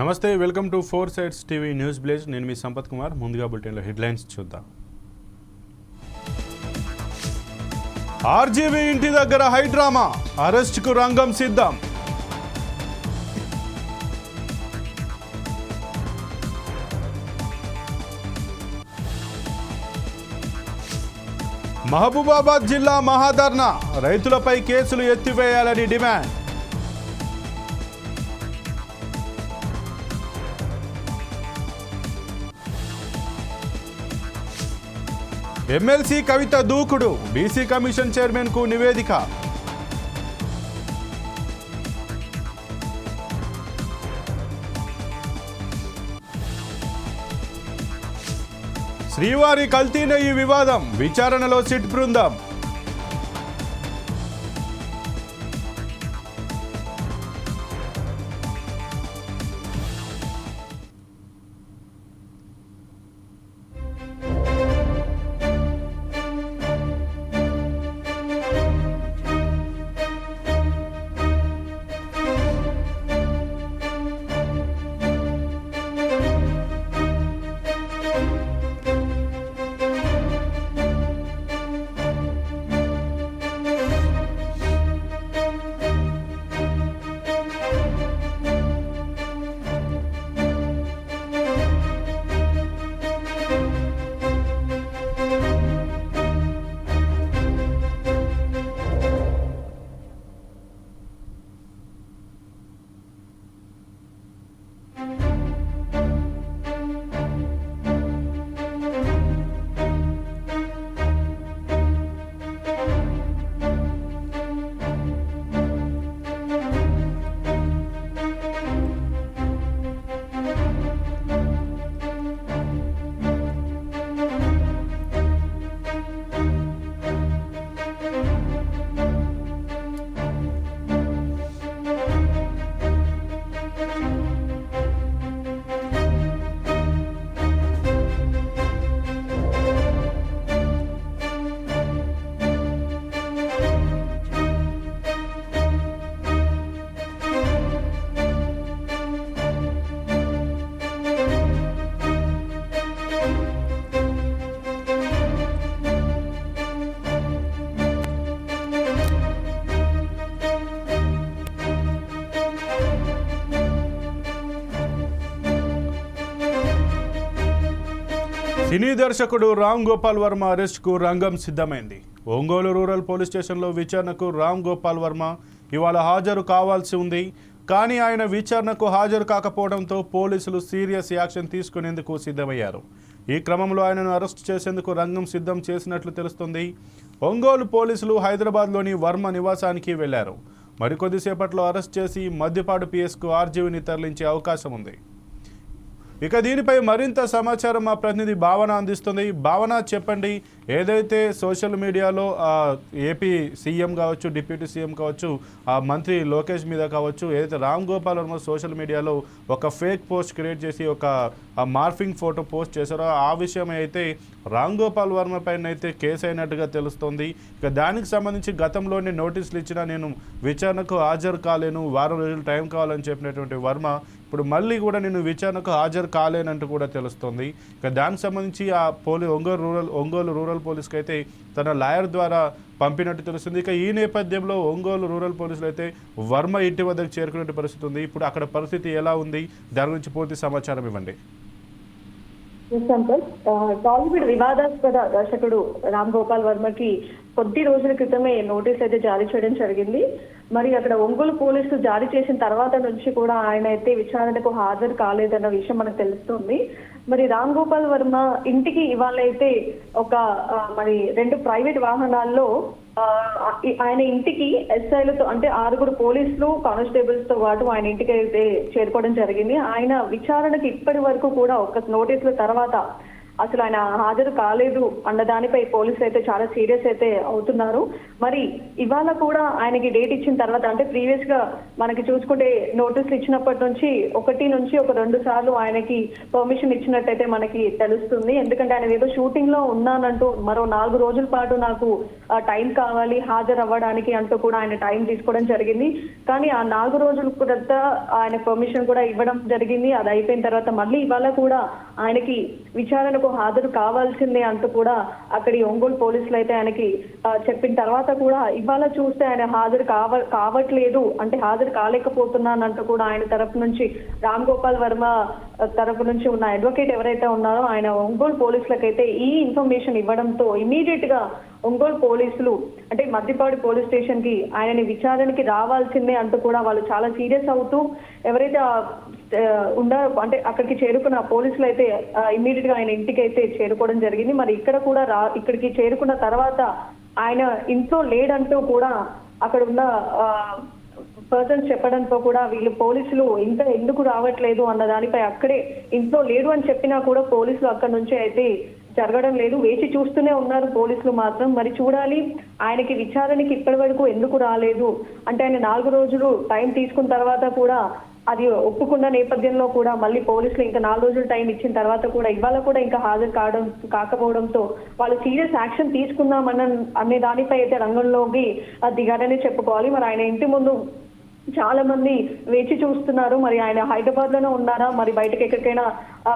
నమస్తే welcome to four sides TV news blaze. నేను మీ సంపత్ కుమార్. ముందుగా బులెటిన్లో హెడ్లైన్స్ చూద్దాం. ఆర్జీవీ ఇంటి దగ్గర హైడ్రామా అరెస్ట్కు రంగం సిద్ధం. మహబూబాబాద్ జిల్లా మహాధర్నా. రైతులపై కేసులు ఎత్తివేయాలని డిమాండ్. ఎమ్మెల్సీ కవిత దూకుడు బీసీ కమిషన్ చైర్మన్కు నివేదిక. శ్రీవారి కల్తీన ఈ వివాదం విచారణలో సిట్ బృందం. సినీ దర్శకుడు రామ్ గోపాల్ వర్మ అరెస్ట్కు రంగం సిద్ధమైంది. ఒంగోలు రూరల్ పోలీస్ స్టేషన్లో విచారణకు రామ్ గోపాల్ వర్మ ఇవాళ హాజరు కావాల్సి ఉంది. కానీ ఆయన విచారణకు హాజరు కాకపోవడంతో పోలీసులు సీరియస్ యాక్షన్ తీసుకునేందుకు సిద్ధమయ్యారు. ఈ క్రమంలో ఆయనను అరెస్ట్ చేసేందుకు రంగం సిద్ధం చేసినట్లు తెలుస్తుంది. ఒంగోలు పోలీసులు హైదరాబాద్లోని వర్మ నివాసానికి వెళ్ళారు. మరికొద్దిసేపట్లో అరెస్ట్ చేసి మద్యపాడు పిఎస్కు ఆర్జీవిని తరలించే అవకాశం ఉంది. ఇక దీనిపై మరింత సమాచారం మా ప్రతినిధి భావన అందిస్తుంది. భావన చెప్పండి. ఏదైతే సోషల్ మీడియాలో ఏపీ సీఎం కావచ్చు డిప్యూటీ సీఎం కావచ్చు ఆ మంత్రి లోకేష్ మీద కావచ్చు ఏదైతే రామ్ గోపాల్ వర్మ సోషల్ మీడియాలో ఒక ఫేక్ పోస్ట్ క్రియేట్ చేసి ఒక మార్ఫింగ్ ఫోటో పోస్ట్ చేశారో ఆ విషయం అయితే రామ్ గోపాల్ వర్మ పైన అయితే కేసు అయినట్టుగా తెలుస్తోంది. ఇక దానికి సంబంధించి గతంలోనే నోటీసులు ఇచ్చినా నేను విచారణకు హాజరు కాలేను వారం రోజులు టైం కావాలని చెప్పినటువంటి వర్మ ఇప్పుడు మళ్ళీ కూడా నేను విచారణకు హాజరు కాలేనంటూ కూడా తెలుస్తోంది. ఇక దానికి సంబంధించి ఆ పోలీ ఒంగోలు రూరల్ ఒంగోలు రూరల్ పోలీస్కి అయితే తన లాయర్ ద్వారా పంపినట్టు తెలుస్తుంది. ఇక ఈ నేపథ్యంలో ఒంగోలు రూరల్ పోలీసులు అయితే వర్మ ఇంటి వద్దకు చేరుకునే పరిస్థితి ఉంది. ఇప్పుడు అక్కడ పరిస్థితి ఎలా ఉంది? దాని గురించి పూర్తి సమాచారం ఇవ్వండి. ఎస్ టాలీవుడ్ వివాదాస్పద దర్శకుడు రామ్ గోపాల్ వర్మకి కొద్ది రోజుల క్రితమే నోటీస్ అయితే జారీ చేయడం జరిగింది. మరి అక్కడ ఒంగోలు పోలీసులు జారీ చేసిన తర్వాత నుంచి కూడా ఆయన అయితే విచారణకు హాజరు కాలేదన్న విషయం మనకు తెలుస్తుంది. మరి రామ్ గోపాల్ వర్మ ఇంటికి ఇవాళ అయితే ఒక మరి రెండు ప్రైవేట్ వాహనాల్లో ఆ, ఆయన ఇంటికి ఎస్ఐలతో అంటే ఆరుగురు పోలీసులు కానిస్టేబుల్స్తో పాటు ఆయన ఇంటికి అయితే చేరుకోవడం జరిగింది. ఆయన విచారణకి ఇప్పటి వరకు కూడా ఒక నోటీసుల తర్వాత అసలు ఆయన హాజరు కాలేదు అన్న దానిపై పోలీసులు అయితే చాలా సీరియస్ అయితే అవుతున్నారు. మరి ఇవాళ కూడా ఆయనకి డేట్ ఇచ్చిన తర్వాత అంటే ప్రీవియస్గా మనకి చూసుకుంటే నోటీసులు ఇచ్చినప్పటి నుంచి ఒకటి నుంచి ఒక రెండు సార్లు ఆయనకి పర్మిషన్ ఇచ్చినట్టయితే మనకి తెలుస్తుంది. ఎందుకంటే ఆయన ఏదో షూటింగ్లో ఉన్నానంటూ మరో నాలుగు రోజుల పాటు నాకు టైం కావాలి హాజరు అవ్వడానికి అంటూ కూడా ఆయన టైం తీసుకోవడం జరిగింది. కానీ ఆ నాలుగు రోజులు కూడా ఆయన పర్మిషన్ కూడా ఇవ్వడం జరిగింది. అది అయిపోయిన తర్వాత మళ్ళీ ఇవాళ కూడా ఆయనకి విచారణకు హాజరు కావాల్సిందే అంటూ కూడా అక్కడి ఒంగోలు పోలీసులు అయితే ఆయనకి చెప్పిన తర్వాత కూడా ఇవాళ చూస్తే ఆయన హాజరు కావ కావట్లేదు అంటే హాజరు కాలేకపోతున్నానంటూ కూడా ఆయన తరపు నుంచి రామ్ గోపాల్ వర్మ తరపు నుంచి ఉన్న అడ్వకేట్ ఎవరైతే ఉన్నారో ఆయన ఒంగోలు పోలీసులకైతే ఈ ఇన్ఫర్మేషన్ ఇవ్వడంతో ఇమీడియట్గా ఒంగోలు పోలీసులు అంటే మద్దిపాడు పోలీస్ స్టేషన్కి ఆయనని విచారణకి రావాల్సిందే అంటూ కూడా వాళ్ళు చాలా సీరియస్ అవుతూ ఎవరైతే ఉండ అంటే అక్కడికి చేరుకున్న పోలీసులు అయితే ఇమీడియట్గా ఆయన ఇంటికి అయితే చేరుకోవడం జరిగింది. మరి ఇక్కడ కూడా రా ఇక్కడికి చేరుకున్న తర్వాత ఆయన ఇంట్లో లేడంటూ కూడా అక్కడ ఉన్న పర్సన్స్ చెప్పడంతో కూడా వీళ్ళు పోలీసులు ఇంకా ఎందుకు రావట్లేదు అన్న దానిపై అక్కడే ఇంట్లో లేడు అని చెప్పినా కూడా పోలీసులు అక్కడ నుంచి అయితే జరగడం లేదు. వేచి చూస్తూనే ఉన్నారు పోలీసులు మాత్రం. మరి చూడాలి ఆయనకి విచారణకి ఇప్పటి వరకు ఎందుకు రాలేదు? అంటే ఆయన నాలుగు రోజులు టైం తీసుకున్న తర్వాత కూడా అది ఒప్పుకున్న నేపథ్యంలో కూడా మళ్ళీ పోలీసులు ఇంకా నాలుగు రోజులు టైం ఇచ్చిన తర్వాత కూడా ఇవాళ కూడా ఇంకా హాజరు కావడం కాకపోవడంతో వాళ్ళు సీరియస్ యాక్షన్ తీసుకుందామన్న అనే దానిపై అయితే రంగంలోకి దిగాడనే చెప్పుకోవాలి. మరి ఆయన ఇంటి ముందు చాలా మంది వేచి చూస్తున్నారు. మరి ఆయన హైదరాబాద్లోనే ఉన్నారా? మరి బయటకు ఎక్కడికైనా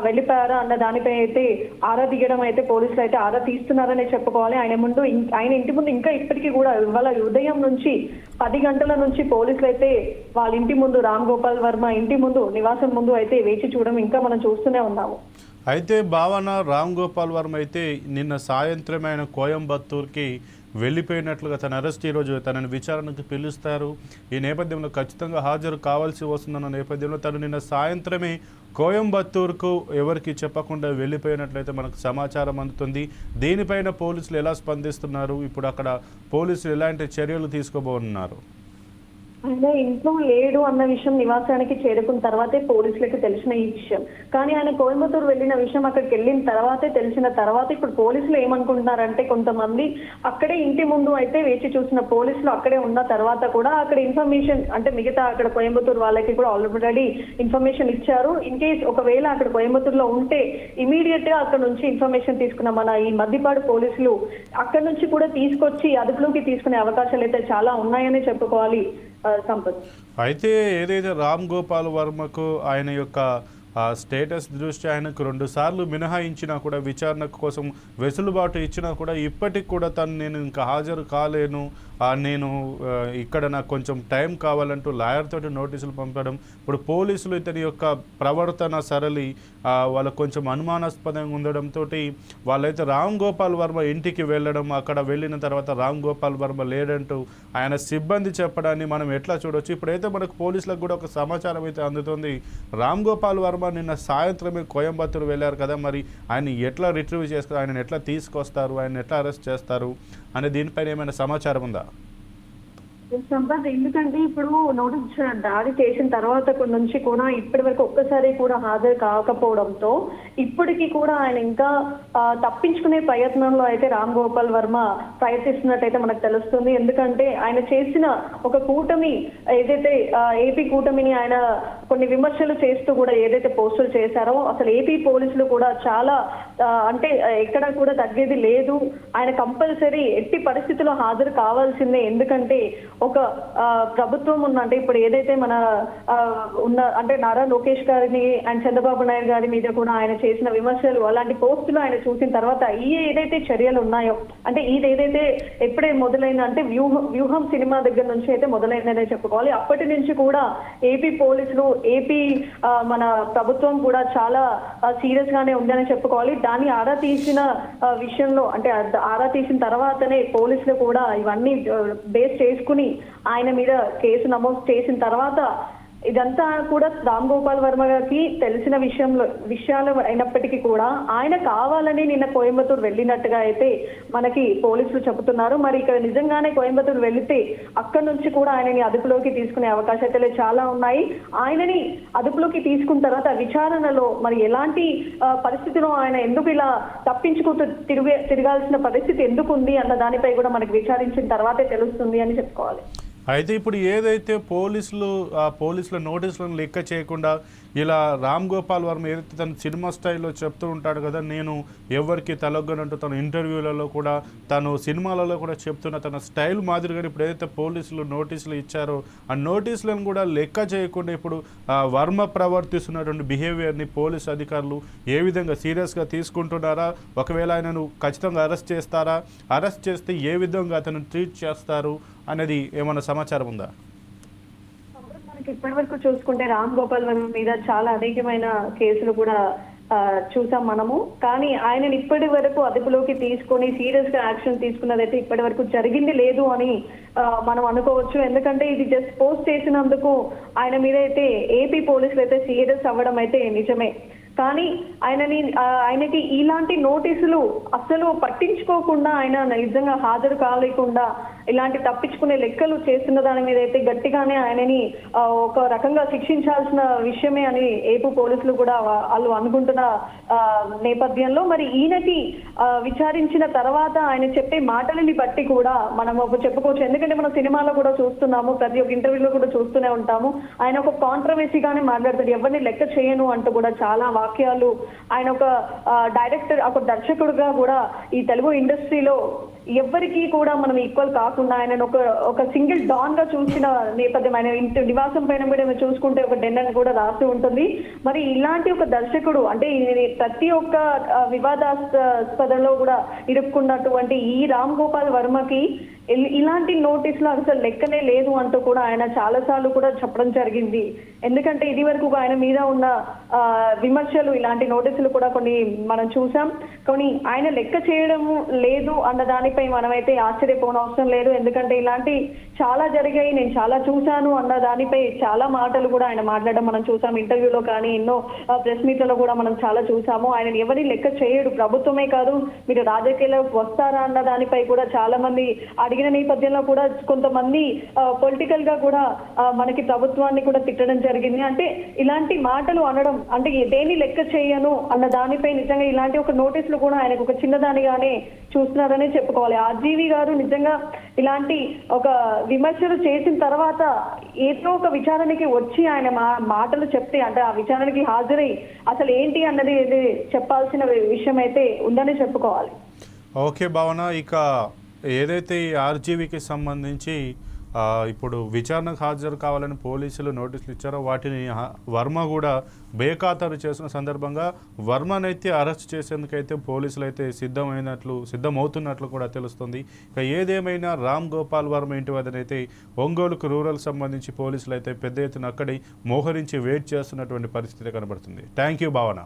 వెళ్ళిపోయారా అన్న దానిపై అయితే ఆరా దిగడం అయితే పోలీసులు అయితే ఆరా తీస్తున్నారనే చెప్పుకోవాలి. ఆయన ముందు ఆయన ఇంటి ముందు ఇంకా ఇప్పటికీ కూడా ఇవాళ ఉదయం నుంచి పది గంటల నుంచి పోలీసులు అయితే వాళ్ళ ఇంటి ముందు రామ్ గోపాల్ వర్మ ఇంటి ముందు నివాసం ముందు అయితే వేచి చూడడం ఇంకా మనం చూస్తూనే ఉన్నాము. అయితే భావన రామ్ గోపాల్ వర్మ అయితే నిన్న సాయంత్రం ఆయన కోయంబత్తూర్కి వెళ్ళిపోయినట్లుగా తన అరెస్ట్ ఈరోజు తనని విచారణకు పిలుస్తారు. ఈ నేపథ్యంలో ఖచ్చితంగా హాజరు కావాల్సి వస్తుందన్న నేపథ్యంలో తను నిన్న సాయంత్రమే కోయంబత్తూర్కు ఎవరికి చెప్పకుండా వెళ్ళిపోయినట్లయితే మనకు సమాచారం అందుతుంది. దీనిపైన పోలీసులు ఎలా స్పందిస్తున్నారు? ఇప్పుడు అక్కడ పోలీసులు ఎలాంటి చర్యలు తీసుకోబోతున్నారు? ఆయన ఇంట్లో లేడు అన్న విషయం నివాసానికి చేరుకున్న తర్వాతే పోలీసులకు తెలిసిన ఈ విషయం. కానీ ఆయన కోయంబత్తూరు వెళ్ళిన విషయం అక్కడికి వెళ్ళిన తర్వాతే తెలిసిన తర్వాత ఇప్పుడు పోలీసులు ఏమనుకుంటున్నారంటే కొంతమంది అక్కడే ఇంటి ముందు అయితే వేచి చూసిన పోలీసులు అక్కడే ఉన్న తర్వాత కూడా అక్కడ ఇన్ఫర్మేషన్ అంటే మిగతా అక్కడ కోయంబత్తూరు వాళ్ళకి కూడా ఆల్రెడీ ఇన్ఫర్మేషన్ ఇచ్చారు. ఇన్ కేస్ ఒకవేళ అక్కడ కోయంబత్తూరులో ఉంటే ఇమీడియట్గా అక్కడ నుంచి ఇన్ఫర్మేషన్ తీసుకున్న మన ఈ మద్దిపాడు పోలీసులు అక్కడ నుంచి కూడా తీసుకొచ్చి అదుపులోకి తీసుకునే అవకాశాలు అయితే చాలా ఉన్నాయని చెప్పుకోవాలి. సంపత్. అయితే ఏదైతే రామ్ గోపాల్ వర్మకు ఆయన యొక్క స్టేటస్ దృష్ట్యా ఆయనకు రెండు సార్లు మినహాయించినా కూడా విచారణ కోసం వెసులుబాటు ఇచ్చినా కూడా ఇప్పటికి కూడా తను నేను ఇంకా హాజరు కాలేను. నేను ఇక్కడ నాకు కొంచెం టైం కావాలంటూ లాయర్ తోటి నోటీసులు పంపడం ఇప్పుడు పోలీసులు ఇతని యొక్క ప్రవర్తన సరళి వాళ్ళకు కొంచెం అనుమానాస్పదంగా ఉండడంతో వాళ్ళైతే రామ్ గోపాల్ వర్మ ఇంటికి వెళ్ళడం అక్కడ వెళ్ళిన తర్వాత రామ్ గోపాల్ వర్మ లేడంటూ ఆయన సిబ్బంది చెప్పడాన్ని మనం ఎట్లా చూడొచ్చు? ఇప్పుడైతే మనకు పోలీసులకు కూడా ఒక సమాచారం అయితే అందుతుంది. రామ్ గోపాల్ వర్మ నిన్న సాయంత్రమే కోయంబత్తూరు వెళ్ళారు కదా మరి ఆయన ఎట్లా రిట్రీవ్ చేస్తారు ఆయన ఎట్లా తీసుకొస్తారు ఆయన ఎట్లా అరెస్ట్ చేస్తారు అనే దీనిపైన ఏమైనా సమాచారం ఉందా? సంపత్ ఎందుకంటే ఇప్పుడు నోటీస్ దాడి చేసిన తర్వాత నుంచి కూడా ఇప్పటి వరకు ఒక్కసారి కూడా హాజరు కాకపోవడంతో ఇప్పటికీ కూడా ఆయన ఇంకా తప్పించుకునే ప్రయత్నంలో అయితే రామ్ గోపాల్ వర్మ ప్రయత్నిస్తున్నట్టయితే మనకు తెలుస్తుంది. ఎందుకంటే ఆయన చేసిన ఒక కూటమి ఏదైతే ఏపీ కూటమిని ఆయన కొన్ని విమర్శలు చేస్తూ కూడా ఏదైతే పోస్టులు చేశారో అసలు ఏపీ పోలీసులు కూడా చాలా అంటే ఎక్కడ కూడా తగ్గేది లేదు. ఆయన కంపల్సరీ ఎట్టి పరిస్థితుల్లో హాజరు కావాల్సిందే. ఎందుకంటే ఒక ప్రభుత్వం ఉందంటే అంటే ఇప్పుడు ఏదైతే మన ఆ, ఉన్న అంటే నారా లోకేష్ గారిని అండ్ చంద్రబాబు నాయుడు గారి మీద కూడా ఆయన చేసిన విమర్శలు అలాంటి పోస్టులు ఆయన చూసిన తర్వాత ఈ ఏదైతే చర్యలు ఉన్నాయో అంటే ఇది ఏదైతే ఎప్పుడే మొదలైంది అంటే వ్యూహం వ్యూహం సినిమా దగ్గర నుంచి అయితే మొదలైందనే చెప్పుకోవాలి. అప్పటి నుంచి కూడా ఏపీ పోలీసులు ఏపీ మన ప్రభుత్వం కూడా చాలా సీరియస్ గానే ఉందని చెప్పుకోవాలి. దాన్ని ఆరా తీసిన విషయంలో అంటే ఆరా తీసిన తర్వాతనే పోలీసులు కూడా ఇవన్నీ బేస్ చేసుకుని ఆయన మీద కేసు నమోదు చేసిన తర్వాత ఇదంతా కూడా రామ్ గోపాల్ వర్మ గారికి తెలిసిన విషయంలో విషయాలు అయినప్పటికీ కూడా ఆయన కావాలని నిన్న కోయంబత్తూరు వెళ్ళినట్టుగా అయితే మనకి పోలీసులు చెబుతున్నారు. మరి ఇక్కడ నిజంగానే కోయంబత్తూరు వెళితే అక్కడి నుంచి కూడా ఆయనని అదుపులోకి తీసుకునే అవకాశాలు చాలా ఉన్నాయి. ఆయనని అదుపులోకి తీసుకున్న తర్వాత విచారణలో మరి ఎలాంటి పరిస్థితిలో ఆయన ఎందుకు ఇలా తప్పించుకుంటూ తిరిగే తిరగాల్సిన పరిస్థితి ఎందుకు ఉంది అన్న దానిపై కూడా మనకి విచారించిన తర్వాతే తెలుస్తుంది అని చెప్పుకోవాలి. అయితే ఇప్పుడు ఏదైతే పోలీసులు ఆ పోలీసుల నోటీసులను లెక్క చేయకుండా ఇలా రామ్ గోపాల్ వర్మ ఏదైతే తన సినిమా స్టైల్లో చెప్తూ ఉంటాడు కదా నేను ఎవరికి తలొగ్గనంటూ తన ఇంటర్వ్యూలలో కూడా తను సినిమాలలో కూడా చెప్తున్న తన స్టైల్ మాదిరిగా ఇప్పుడు ఏదైతే పోలీసులు నోటీసులు ఇచ్చారో ఆ నోటీసులను కూడా లెక్క చేయకుండా ఇప్పుడు ఆ వర్మ ప్రవర్తిస్తున్నటువంటి బిహేవియర్ని పోలీస్ అధికారులు ఏ విధంగా సీరియస్గా తీసుకుంటున్నారా? ఒకవేళ ఆయనను ఖచ్చితంగా అరెస్ట్ చేస్తారా? అరెస్ట్ చేస్తే ఏ విధంగా అతను ట్రీట్ చేస్తారు? అనేది ఏమైనా సమాచారం ఉందా? మనకి ఇప్పటి వరకు చూసుకుంటే రామ్ గోపాల్ వర్మ మీద చాలా అనేకమైన కేసులు కూడా చూసాం మనము. కానీ ఆయనని ఇప్పటి వరకు అదుపులోకి తీసుకొని సీరియస్గా యాక్షన్ తీసుకున్నదైతే ఇప్పటి వరకు జరిగింది లేదు అని మనం అనుకోవచ్చు. ఎందుకంటే ఇది జస్ట్ పోస్ట్ చేసినందుకు ఆయన మీద అయితే ఏపీ పోలీసులు అయితే సీరియస్ అవ్వడం అయితే నిజమే. కానీ ఆయనని ఆయనకి ఇలాంటి నోటీసులు అసలు పట్టించుకోకుండా ఆయన నిజంగా హాజరు కాలేకుండా ఇలాంటి తప్పించుకునే లెక్కలు చేస్తున్న దాని మీద అయితే గట్టిగానే ఆయనని ఒక రకంగా శిక్షించాల్సిన విషయమే అని ఏపీ పోలీసులు కూడా వాళ్ళు అనుకుంటున్న నేపథ్యంలో మరి ఈయనకి విచారించిన తర్వాత ఆయన చెప్పే మాటలని బట్టి కూడా మనం ఒక చెప్పుకోవచ్చు. ఎందుకంటే మనం సినిమాలో కూడా చూస్తున్నాము ప్రతి ఒక్క ఇంటర్వ్యూలో కూడా చూస్తూనే ఉంటాము. ఆయన ఒక కాంట్రవర్సీగానే మాట్లాడతాడు. ఎవరిని లెక్క చేయను అంటూ కూడా చాలా వాక్యాలు ఆయన ఒక డైరెక్టర్ ఒక దర్శకుడుగా కూడా ఈ తెలుగు ఇండస్ట్రీలో ఎవ్వరికి కూడా మనం ఈక్వల్ కాకుండా ఆయన ఒక ఒక సింగిల్ డాన్గా చూసిన నేపథ్యం ఆయన ఇంటి నివాసం పైన కూడా చూసుకుంటే ఒక డెన్ అని కూడా రాసి ఉంటుంది. మరి ఇలాంటి ఒక దర్శకుడు అంటే ప్రతి ఒక్క వివాదాస్పదలో కూడా ఇరుక్కున్నటువంటి ఈ రామ్ గోపాల్ వర్మకి ఇలాంటి నోటీసులు అసలు లెక్కనే లేదు అంటూ కూడా ఆయన చాలా సార్లు కూడా చెప్పడం జరిగింది. ఎందుకంటే ఇది వరకు ఆయన మీద ఉన్న ఆ, విమర్శలు ఇలాంటి నోటీసులు కూడా కొన్ని మనం చూసాం. కానీ ఆయన లెక్క చేయడము లేదు అన్న దానిపై మనమైతే ఆశ్చర్యపోనవసరం లేదు. ఎందుకంటే ఇలాంటి చాలా జరిగాయి నేను చాలా చూశాను అన్న దానిపై చాలా మాటలు కూడా ఆయన మాట్లాడడం మనం చూసాం. ఇంటర్వ్యూలో కానీ ఎన్నో ప్రెస్ మీట్లలో కూడా మనం చాలా చూసాము. ఆయన ఎవరి లెక్క చేయడు ప్రభుత్వమే కాదు మీరు రాజకీయాలకు వస్తారా అన్న దానిపై కూడా చాలా మంది అడిగిన నేపథ్యంలో కూడా కొంతమంది పొలిటికల్గా కూడా మనకి ప్రభుత్వాన్ని కూడా తిట్టడం జరిగింది. అంటే ఇలాంటి మాటలు అనడం అంటే దేని లెక్క చేయను అన్న దానిపై నిజంగా ఇలాంటి ఒక నోటీసులు కూడా ఆయనకు ఒక చిన్నదానిగానే చూస్తున్నారనే చెప్పుకోవాలి. ఆర్జీవి గారు నిజంగా ఇలాంటి ఒక విమర్శలు చేసిన తర్వాత ఏదో ఒక విచారణకి వచ్చి ఆయన మా మాటలు చెప్తే అంటే ఆ విచారణకి హాజరై అసలు ఏంటి అన్నది చెప్పాల్సిన విషయం అయితే ఉందని చెప్పుకోవాలి. ఓకే భావన ఇక ఏదైతే ఈ ఆర్జీవీకి సంబంధించి ఇప్పుడు విచారణకు హాజరు కావాలని పోలీసులు నోటీసులు ఇచ్చారో వాటిని వర్మ కూడా బేఖాతరు చేసిన సందర్భంగా వర్మనైతే అరెస్ట్ చేసేందుకైతే పోలీసులు అయితే సిద్ధమైనట్లు సిద్ధమవుతున్నట్లు కూడా తెలుస్తుంది. ఇక ఏదేమైనా రామ్ గోపాల్ వర్మ ఇంటి వద్దనైతే ఒంగోలుకు రూరల్ సంబంధించి పోలీసులు అయితే పెద్ద ఎత్తున అక్కడి మోహరించి వెయిట్ చేస్తున్నటువంటి పరిస్థితి కనబడుతుంది. Thank you Bhavana.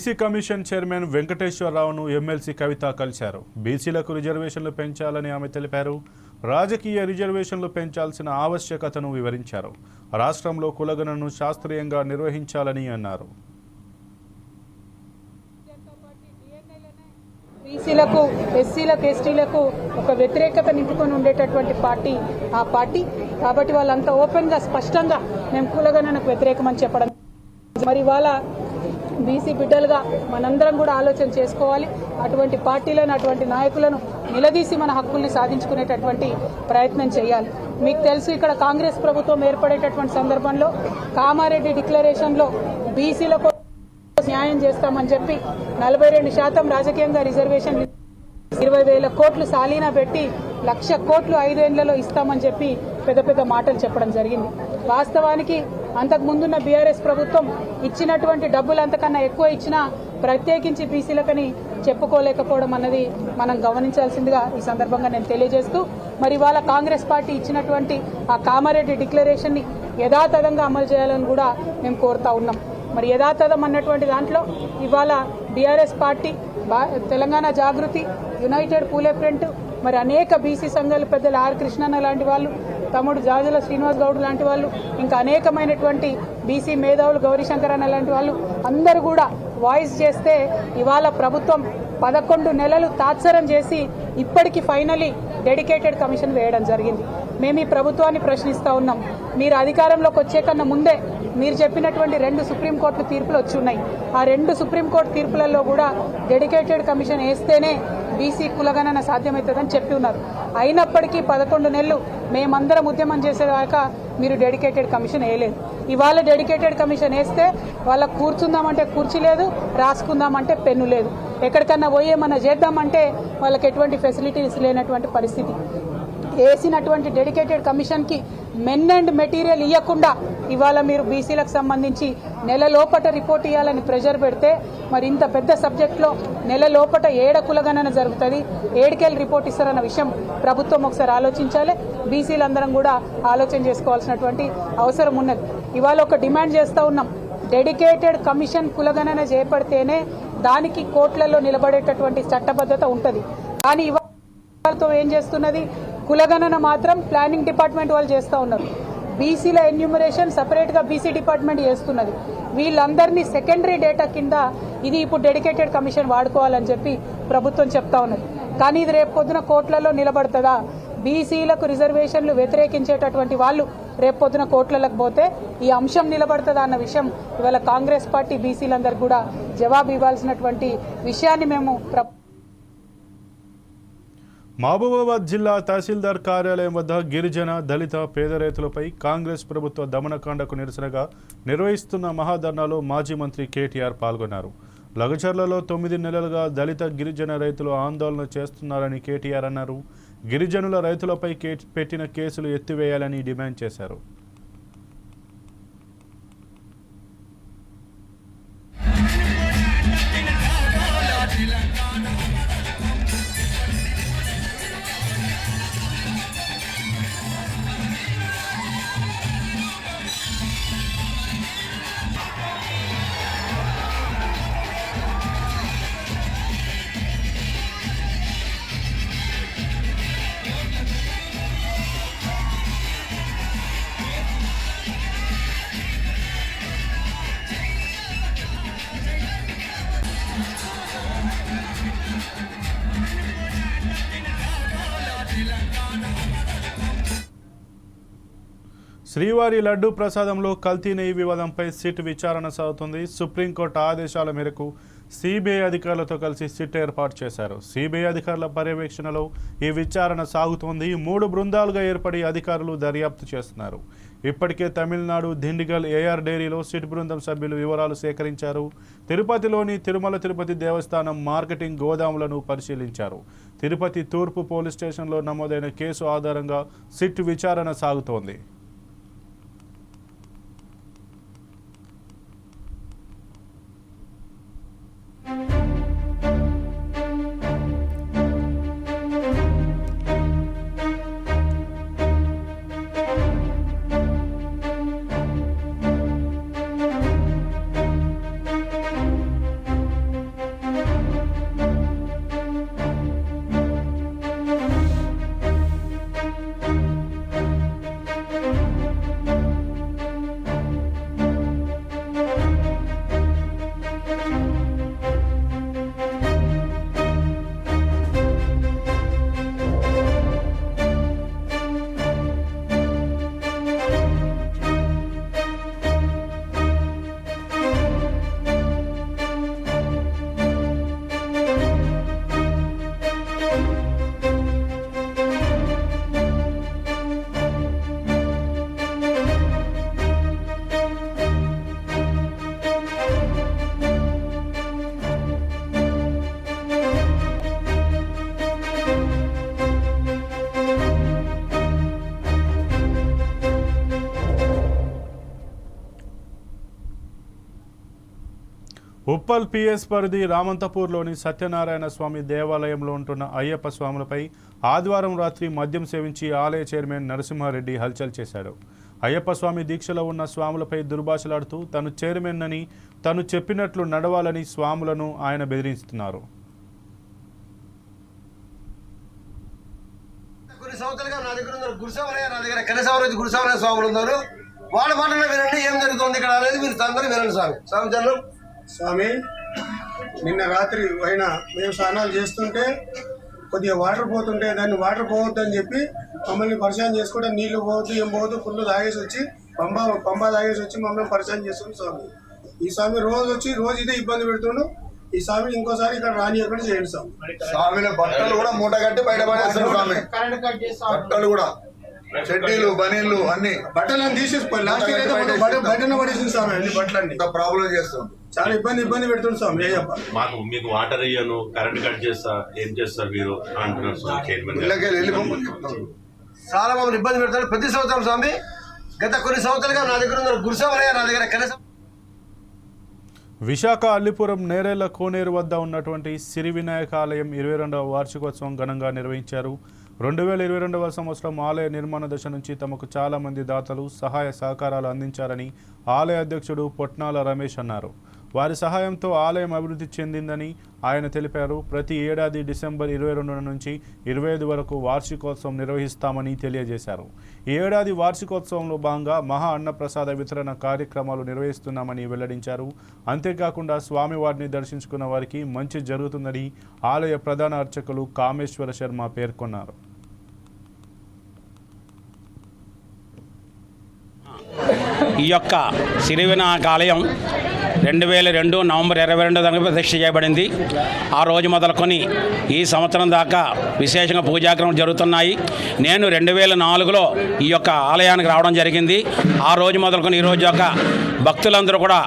BC commission chairman వెంకటేశ్వరరావును MLC Kavitha కలిశారు. బీసీలకు రిజర్వేషన్లు పెంచాలని ఆమె తెలిపారు. రాజకీయ రిజర్వేషన్లు పెంచాల్సిన ఆవశ్యకతను వివరించారు. రాష్ట్రంలో కులగణను శాస్త్రీయంగా నిర్వహించాలని అన్నారు. బీసీలకు ఎస్సీలకు ఎస్టీలకు ఒక వ్యతిరేకత నింపుకొని ఉండేటటువంటి పార్టీ ఆ పార్టీ. కాబట్టి వాళ్ళంతా ఓపెన్గా స్పష్టంగా మేము కులగణనకు వ్యతిరేకమని చెప్పడం. మరి వాళ్ళ బీసీ బిడ్డలుగా మనందరం కూడా ఆలోచన చేసుకోవాలి. అటువంటి పార్టీలను అటువంటి నాయకులను నిలదీసి మన హక్కుల్ని సాధించుకునేటటువంటి ప్రయత్నం చేయాలి. మీకు తెలుసు ఇక్కడ కాంగ్రెస్ ప్రభుత్వం ఏర్పడేటటువంటి సందర్భంలో కామారెడ్డి డిక్లరేషన్లో బీసీలకు న్యాయం చేస్తామని చెప్పి నలభై రెండు శాతం రాజకీయంగా రిజర్వేషన్ ఇరవై వేల కోట్లు సాలీనా పెట్టి లక్ష కోట్లు ఐదేళ్ళలో ఇస్తామని చెప్పి పెద్ద పెద్ద మాటలు చెప్పడం జరిగింది. వాస్తవానికి అంతకు ముందున్న బీఆర్ఎస్ ప్రభుత్వం ఇచ్చినటువంటి డబ్బులు అంతకన్నా ఎక్కువ ఇచ్చినా ప్రత్యేకించి బీసీలకని చెప్పుకోలేకపోవడం అన్నది మనం గమనించాల్సిందిగా ఈ సందర్భంగా నేను తెలియజేస్తూ మరి ఇవాళ కాంగ్రెస్ పార్టీ ఇచ్చినటువంటి ఆ కామారెడ్డి డిక్లరేషన్ని యథాతథంగా అమలు చేయాలని కూడా మేము కోరుతా ఉన్నాం. మరి యథాతథం అన్నటువంటి దాంట్లో ఇవాళ BRS party Telangana Jagruthi united Phule front మరి అనేక బీసీ సంఘాలు పెద్దలు ఆర్ కృష్ణన్న లాంటి వాళ్ళు తమ్ముడు జాజుల శ్రీనివాస్ గౌడ్ లాంటి వాళ్ళు ఇంకా అనేకమైనటువంటి బీసీ మేధావులు గౌరీశంకర్ అన్న లాంటి వాళ్ళు అందరూ కూడా వాయిస్ చేస్తే ఇవాళ ప్రభుత్వం పదకొండు నెలలు తాత్సరం చేసి ఇప్పటికి ఫైనలీ డెడికేటెడ్ కమిషన్ వేయడం జరిగింది. మేము ఈ ప్రభుత్వాన్ని ప్రశ్నిస్తూ ఉన్నాం. మీరు అధికారంలోకి వచ్చే కన్నా ముందే మీరు చెప్పినటువంటి రెండు సుప్రీంకోర్టు తీర్పులు వచ్చి ఉన్నాయి. ఆ రెండు సుప్రీంకోర్టు తీర్పులలో కూడా డెడికేటెడ్ కమిషన్ వేస్తేనే బీసీ కులగణన సాధ్యమవుతుందని చెప్పి ఉన్నారు. అయినప్పటికీ పదకొండు నెలలు మేమందరం ఉద్యమం చేసేదాకా మీరు డెడికేటెడ్ కమిషన్ వేయలేదు. ఇవాళ డెడికేటెడ్ కమిషన్ వేస్తే వాళ్ళకు కూర్చుందామంటే కుర్చీ లేదు రాసుకుందామంటే పెన్ను లేదు. ఎక్కడికన్నా పోయి ఏమన్నా చేద్దామంటే వాళ్ళకి ఎటువంటి ఫెసిలిటీస్ లేనటువంటి పరిస్థితి. వేసినటువంటి డెడికేటెడ్ కమిషన్కి మెన్ అండ్ మెటీరియల్ ఇవ్వకుండా ఇవాళ మీరు బీసీలకు సంబంధించి నెల లోపట రిపోర్ట్ ఇవ్వాలని ప్రెషర్ పెడితే మరి ఇంత పెద్ద సబ్జెక్ట్లో నెల లోపట ఏడ కులగణన జరుగుతుంది ఏడుకెళ్ళి రిపోర్ట్ ఇస్తారన్న విషయం ప్రభుత్వం ఒకసారి ఆలోచించాలి. బీసీలందరం కూడా ఆలోచన చేసుకోవాల్సినటువంటి అవసరం ఉన్నది. ఇవాళ ఒక డిమాండ్ చేస్తూ ఉన్నాం. డెడికేటెడ్ కమిషన్ కులగణన చేపడితేనే దానికి కోట్లలో నిలబడేటటువంటి చట్టబద్ధత ఉంటుంది. కానీ ఇవాళతో ఏం చేస్తున్నది? కులగణన మాత్రం ప్లానింగ్ డిపార్ట్మెంట్ వాళ్ళు చేస్తూ ఉన్నారు. బీసీల ఎన్యూమరేషన్ సపరేట్గా బీసీ డిపార్ట్మెంట్ చేస్తున్నది. వీళ్ళందరినీ సెకండరీ డేటా కింద ఇది ఇప్పుడు డెడికేటెడ్ కమిషన్ వాడుకోవాలని చెప్పి ప్రభుత్వం చెప్తా ఉన్నది. కానీ ఇది రేపు పొద్దున కోట్లలో నిలబడుతుందా? బీసీలకు రిజర్వేషన్లు వ్యతిరేకించేటటువంటి వాళ్ళు రేపు పొద్దున కోట్లకు పోతే ఈ అంశం నిలబడుతుందా అన్న విషయం ఇవాళ కాంగ్రెస్ పార్టీ బీసీలందరూ కూడా జవాబు ఇవ్వాల్సినటువంటి విషయాన్ని మేము ప్ర మహబూబాబాద్ జిల్లా తహసీల్దార్ కార్యాలయం వద్ద గిరిజన దళిత పేద రైతులపై కాంగ్రెస్ ప్రభుత్వ దమనకాండకు నిరసనగా నిర్వహిస్తున్న మహాధర్నాలో మాజీ మంత్రి కేటీఆర్ పాల్గొన్నారు. లగచర్లలో తొమ్మిది నెలలుగా దళిత గిరిజన రైతులు ఆందోళన చేస్తున్నారని కేటీఆర్ అన్నారు. గిరిజనుల రైతులపై కే పెట్టిన కేసులు ఎత్తివేయాలని డిమాండ్ చేశారు. శ్రీవారి లడ్డూ ప్రసాదంలో కల్తీ నెయ్యి వివాదంపై సిట్ విచారణ సాగుతుంది. సుప్రీంకోర్టు ఆదేశాల మేరకు సిబిఐ అధికారులతో కలిసి సిట్ ఏర్పాటు చేశారు. సిబిఐ అధికారుల పర్యవేక్షణలో ఈ విచారణ సాగుతోంది. మూడు బృందాలుగా ఏర్పడి అధికారులు దర్యాప్తు చేస్తున్నారు. ఇప్పటికే తమిళనాడు దిండిగల్ ఏఆర్ డైరీలో సిట్ బృందం సభ్యులు వివరాలు సేకరించారు. తిరుపతిలోని తిరుమల తిరుపతి దేవస్థానం మార్కెటింగ్ గోదాములను పరిశీలించారు. తిరుపతి తూర్పు పోలీస్ స్టేషన్లో నమోదైన కేసు ఆధారంగా సిట్ విచారణ సాగుతోంది. ఉప్పల్ పిఎస్ పరిధి రామంతపూర్లోని సత్యనారాయణ స్వామి దేవాలయంలో ఉంటున్న అయ్యప్ప స్వాములపై ఆదివారం రాత్రి మద్యం సేవించి ఆలయ చైర్మన్ నరసింహారెడ్డి హల్చల్ చేశాడు అయ్యప్ప స్వామి దీక్షలో ఉన్న స్వాములపై దుర్భాషలాడుతూ తను చైర్మన్ అని తను చెప్పినట్లు నడవాలని స్వాములను ఆయన బెదిరిస్తున్నారు. సంవత్సరాలుగా నా దగ్గర ఉన్నారు. గురుసావరయ్య నా దగ్గర కనసావరం గురుసావరయ్య స్వాములు ఉన్నారు. వాళ్ళ మాటలు వినండి ఏం జరుగుతుంది ఇక్కడ అనేది మీరు అందరూ వినండి స్వామి. స్వామి జన్నం స్వామి నిన్న రాత్రి అయినా మేము స్నానాలు చేస్తుంటే కొద్దిగా వాటర్ పోతుంటే దాన్ని వాటర్ పోవద్దని చెప్పి మమ్మల్ని పరిచయం చేసుకుంటే నీళ్ళు పోవద్దు ఏం పోవద్దు ఫుల్ తాగేసి వచ్చి పంబ పంబ తాగేసి వచ్చి మమ్మల్ని పరిచయం చేస్తుంది స్వామి. ఈ స్వామి రోజు వచ్చి రోజు ఇదే ఇబ్బంది పెడుతుండు. ఈ స్వామి ఇంకోసారి ఇక్కడ రానియకుండా చేయండి స్వామి. స్వామిల బట్టలు కూడా మూట కట్టి బయట పడేస్తారు స్వామి. బట్టలు కూడా. చెడ్డీలు బనీళ్ళు అన్ని. బట్టలను తీసేసి లాస్ట్ ఇయర్ అయితే మొత్తం బట్ట బట్టన పడేసింది స్వామి అన్ని బట్టలన్నీ. ఇంత ప్రాబ్లం చేస్తుంది. చాలా ఇబ్బంది ఇబ్బంది పెడుతుంది స్వామి అయ్యప్ప మాకు మీకు వాటర్ ఇయ్యను కరెంట్ కట్ చేస్తా ఏం చేస్తారు మీరు అంటున్నారు స్వామి చైర్మన్ చాలా మమ్మల్ని ఇబ్బంది పెడతారు. ప్రతి సంవత్సరం స్వామి గత కొన్ని సంవత్సరాలుగా నా దగ్గర ఉన్నారు. గురుసావరయ్య నా దగ్గర కనస విశాఖ అల్లిపురం నేరేళ్ళ కోనేరు వద్ద ఉన్నటువంటి సిరి వినాయక ఆలయం ఇరవై రెండవ వార్షికోత్సవం ఘనంగా నిర్వహించారు. రెండు వేల ఇరవై రెండవ సంవత్సరం ఆలయ నిర్మాణ దశ నుంచి తమకు చాలామంది దాతలు సహాయ సహకారాలు అందించారని ఆలయ అధ్యక్షుడు పొట్నాల రమేష్ అన్నారు. వారి సహాయంతో ఆలయం అభివృద్ధి చెందిందని ఆయన తెలిపారు. ప్రతి ఏడాది డిసెంబర్ ఇరవై రెండు నుంచి ఇరవై ఐదు వరకు వార్షికోత్సవం నిర్వహిస్తామని తెలియజేశారు. ఈ ఏడాది వార్షికోత్సవంలో భాగంగా మహా అన్నప్రసాద వితరణ కార్యక్రమాలు నిర్వహిస్తున్నామని వెల్లడించారు. అంతేకాకుండా స్వామివారిని దర్శించుకున్న వారికి మంచి జరుగుతుందని ఆలయ ప్రధాన అర్చకులు కామేశ్వర శర్మ పేర్కొన్నారు. ఈ యొక్క సిరివినాయక ఆలయం రెండు వేల రెండు నవంబర్ ఇరవై రెండు దానికి ప్రతిష్ఠ చేయబడింది. ఆ రోజు మొదలుకొని ఈ సంవత్సరం దాకా విశేషంగా పూజాక్రమం జరుగుతున్నాయి. నేను రెండు వేల నాలుగులో ఈ యొక్క ఆలయానికి రావడం జరిగింది. ఆ రోజు మొదలుకొని ఈ రోజు యొక్క భక్తులందరూ కూడా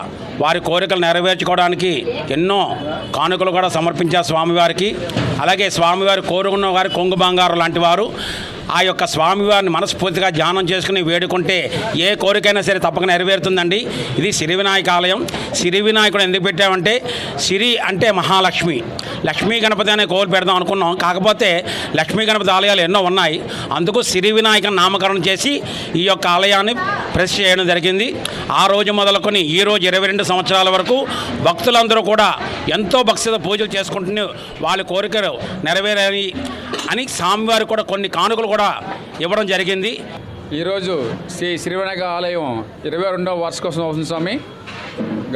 వారి కోరికలు నెరవేర్చుకోవడానికి ఎన్నో కానుకలు కూడా సమర్పించారు స్వామివారికి. అలాగే స్వామివారి కోరుకున్న వారి కొంగు బంగారు లాంటి వారు ఆ యొక్క స్వామివారిని మనస్ఫూర్తిగా ధ్యానం చేసుకుని వేడుకుంటే ఏ కోరికైనా సరే తప్పక నెరవేరుతుందండి. ఇది సిరి వినాయక ఆలయం. సిరి వినాయకుడు ఎందుకు పెట్టామంటే సిరి అంటే మహాలక్ష్మి. లక్ష్మీ గణపతి అనే కోరు పెడదాం అనుకున్నాం. కాకపోతే లక్ష్మీ గణపతి ఆలయాలు ఎన్నో ఉన్నాయి. అందుకు సిరి వినాయక నామకరణం చేసి ఈ యొక్క ఆలయాన్ని ప్రెస్ చేయడం జరిగింది. ఆ రోజు మొదలుకొని ఈ రోజు ఇరవై రెండు సంవత్సరాల వరకు భక్తులందరూ కూడా ఎంతో భక్తితో పూజలు చేసుకుంటూ వాళ్ళ కోరికలు నెరవేరని అని స్వామివారు కూడా కొన్ని కానుకలు కూడా ఇవ్వడం జరిగింది. ఈరోజు శ్రీ శ్రీవినాయక ఆలయం ఇరవై రెండవ వార్షికోత్సవం అవుతుంది స్వామి.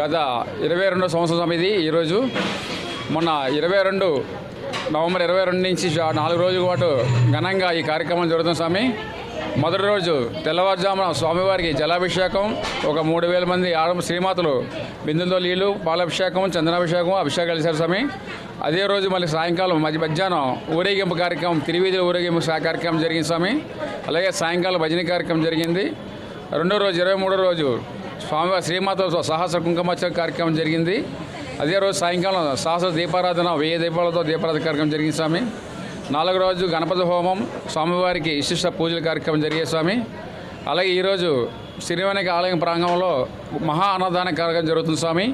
గత ఇరవై రెండవ సంవత్సరం స్వామి ఇది. ఈరోజు మొన్న ఇరవై రెండు నవంబర్ ఇరవై రెండు నుంచి నాలుగు రోజుల పాటు ఘనంగా ఈ కార్యక్రమం జరుగుతుంది స్వామి. మొదటి రోజు తెల్లవారుజామున స్వామివారికి జలాభిషేకం ఒక మూడు వేల మంది ఆడ శ్రీమాతలు బిందుతో నీళ్ళు పాలాభిషేకం చందనాభిషేకం అభిషేకాలు చేశారు స్వామి. అదే రోజు మళ్ళీ సాయంకాలం మధ్య మధ్యాహ్నం ఊరేగింపు కార్యక్రమం తిరువీధి ఊరేగింపు కార్యక్రమం జరిగింది స్వామి. అలాగే సాయంకాలం భజన కార్యక్రమం జరిగింది. రెండో రోజు ఇరవై మూడో రోజు స్వామివారి శ్రీమాత సాహస కుంకుమార్చన కార్యక్రమం జరిగింది. అదే రోజు సాయంకాలం సాహస దీపారాధన వెయ్యి దీపాలతో దీపారాధన కార్యక్రమం జరిగింది స్వామి. నాలుగు రోజు గణపతి హోమం స్వామివారికి విశిష్ట పూజల కార్యక్రమం జరిగే స్వామి. అలాగే ఈరోజు శ్రీవానికి ఆలయం ప్రాంగణంలో మహా అన్నదాన కార్యక్రమం జరుగుతుంది స్వామి.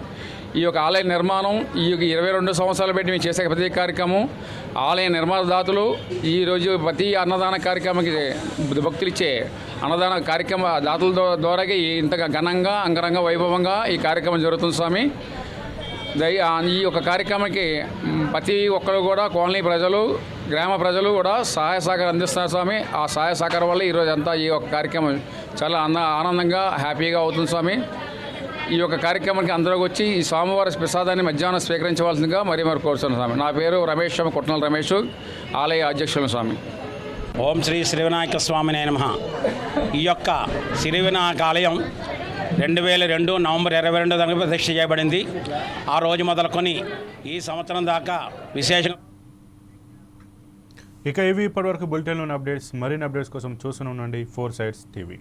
ఈ యొక్క ఆలయ నిర్మాణం ఈ యొక్క ఇరవై రెండు సంవత్సరాలు పెట్టి మేము చేసే ప్రతి కార్యక్రమం ఆలయ నిర్మాణదాతలు ఈరోజు ప్రతి అన్నదాన కార్యక్రమానికి భక్తులు ఇచ్చే అన్నదాన కార్యక్రమ దాతల ద్వారా ద్వారాగా ఈ ఇంతగా ఘనంగా అంగరంగ వైభవంగా ఈ కార్యక్రమం జరుగుతుంది స్వామి. ఈ యొక్క కార్యక్రమానికి ప్రతి ఒక్కరు కూడా కాలనీ ప్రజలు గ్రామ ప్రజలు కూడా సహాయ సహకారం అందిస్తున్నారు స్వామి. ఆ సహాయ సహకారం వల్ల ఈరోజు అంతా ఈ యొక్క కార్యక్రమం చాలా ఆనందంగా హ్యాపీగా అవుతుంది స్వామి. ఈ యొక్క కార్యక్రమానికి అందరూ వచ్చి ఈ స్వామివారి ప్రసాదాన్ని మధ్యాహ్నం స్వీకరించవలసిందిగా మరీ మరి కోరుతున్నాను స్వామి. నా పేరు రమేష్ స్వామి కుట్నల రమేష్ ఆలయ అధ్యక్షులు స్వామి. ఓం శ్రీ శ్రీవినాయక స్వామి నమ. ఈ యొక్క శ్రీ వినాయక ఆలయం రెండు వేల రెండు నవంబర్ ఇరవై రెండు దానికి ప్రతిష్ట చేయబడింది. ఆ రోజు మొదలుకొని ఈ సంవత్సరం దాకా విశేషంగా ఇక ఇవి ఇప్పటివరకు బులెటిన్లోని అప్డేట్స్ మరిన్ని అప్డేట్స్ కోసం చూస్తూనే ఉండండి ఫోర్ సైడ్స్ టీవీ.